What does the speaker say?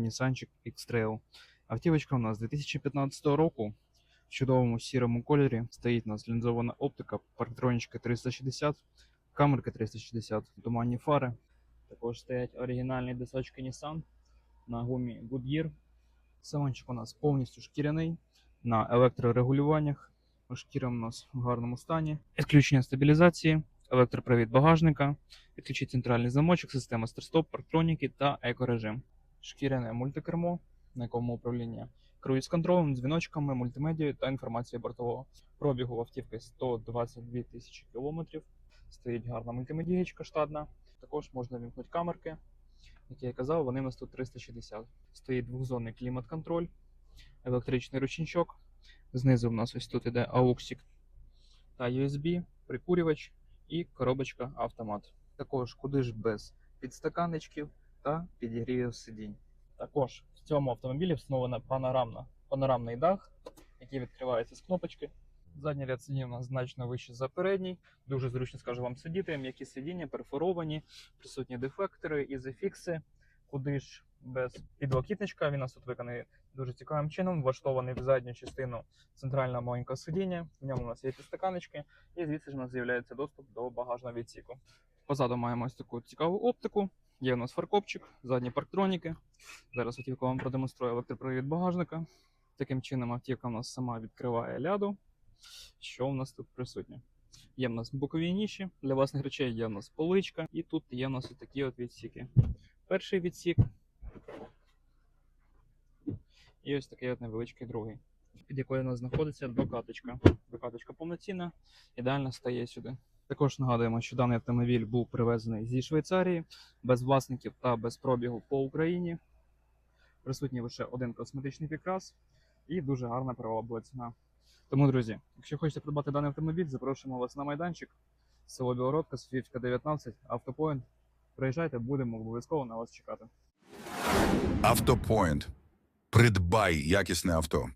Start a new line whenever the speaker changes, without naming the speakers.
Nissan X-Trail. Автівочка у нас 2015 року. В чудовому сірому кольорі стоїть у нас лінзована оптика, парктронічка 360, камерка 360, туманні фари. Також стоять оригінальні дисочки Nissan на гумі Goodyear. Салончик у нас повністю шкіряний на електрорегулюваннях. Шкіра у нас в гарному стані. Відключення стабілізації, електропривід багажника, відключить центральний замочок, система старт-стоп, парктроніки та екорежим. Шкіряне мультикермо, на якому управління круїз контролем, дзвіночками, мультимедією та інформацією бортового. Пробігу автівки 122 тисячі кілометрів. Стоїть гарна мультимедієчка штатна. Також можна вімкнути камерки. Як я казав, вони у нас тут 360. Стоїть двохзонний клімат-контроль, електричний ручничок. Знизу в нас ось тут іде AUX та USB, прикурювач і коробочка автомат. Також куди ж без підстаканничків та підігрівів сидінь. Також в цьому автомобілі встановлена панорамна, панорамний дах, який відкривається з кнопочки. Задній ряд сидінь у нас значно вище за передній. Дуже зручно скажу вам сидіти. М'які сидіння, перфоровані, присутні дефектори, ізофікси. Куди ж без підлокітничка. Він у нас тут виконаний дуже цікавим чином, влаштований в задню частину центрального маленького сидіння. В ньому у нас є підстаканечки, і звідси ж у нас з'являється доступ до багажного відсіку. Позаду маємо ось таку цікаву оптику. Є у нас фаркопчик, задні парктроніки. Зараз автівка вам продемонструю електропривід багажника. Таким чином автівка у нас сама відкриває ляду. Що у нас тут присутнє? Є в нас бокові ніші для власних речей, є в нас поличка, і тут є в нас такі от відсіки. Перший відсік. І ось такий от невеличкий другий, під якою у нас знаходиться докаточка. Докаточка повноцінна, ідеально стає сюди. Також нагадуємо, що даний автомобіль був привезений зі Швейцарії без власників та без пробігу по Україні. Присутній лише один косметичний підкрас і дуже гарна правова була ціна. Тому, друзі, якщо хочете придбати даний автомобіль, запрошуємо вас на майданчик. Село Білородка, Софіївська 19, автопоінт. Приїжджайте, будемо обов'язково на вас чекати.
Автопоінт. Придбай якісне авто.